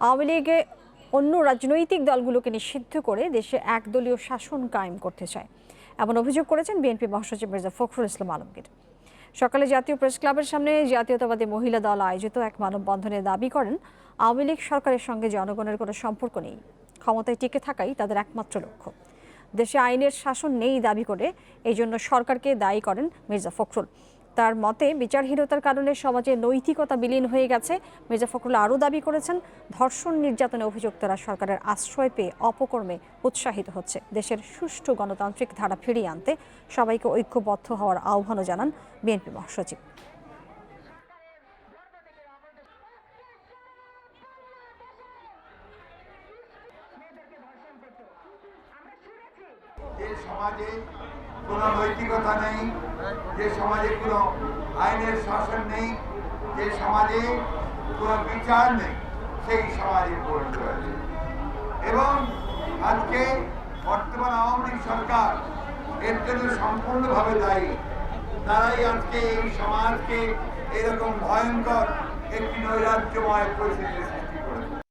আওয়ামী লীগে অন্য রাজনৈতিক দলগুলোকে নিষিদ্ধ করে দেশে একদলীয় শাসন কায়েম করতে চায়। এমন অভিযোগ করেছেন বিএনপি মহাসচিব মির্জা ফখরুল ইসলাম আলমগীর। সকালে জাতীয় প্রেস ক্লাবের সামনে জাতীয়তাবাদী মহিলা দল আয়োজিত এক মানববন্ধনে দাবি করেন, আওয়ামী লীগ সরকারের সঙ্গে জনগণের কোনো সম্পর্ক নেই। ক্ষমতায় টিকে থাকাই তাদের একমাত্র লক্ষ্য। দেশে আইনের শাসন নেই দাবি করে এই জন্য সরকারকে দায়ী করেন মির্জা ফখরুল। তার মতে, বিচারহীনতার কারণে সমাজে নৈতিকতা বিলীন হয়ে গেছে। মির্জা ফখরুল আরও দাবি করেছেন, ধর্ষণ নির্যাতনে অভিযুক্তরা সরকারের আশ্রয় পেয়ে অপকর্মে উৎসাহিত হচ্ছে। দেশের সুষ্ঠু গণতান্ত্রিক ধারা ফিরিয়ে আনতে সবাইকে ঐক্যবদ্ধ হওয়ার আহ্বানও জানান বিএনপি মহাসচিব। যে সমাজে কোনো নৈতিকতা নেই, যে সমাজে কোনো আইনের শাসন নেই, যে সমাজে কোনো বিচার নেই, সেই সমাজে পরিণত হয়েছে। এবং আজকে বর্তমান আওয়ামী লীগ সরকার এর জন্য সম্পূর্ণভাবে দায়ী। তারাই আজকে এই সমাজকে এরকম ভয়ঙ্কর একটি নৈরাজ্যময় পরিস্থিতির সৃষ্টি করেছে।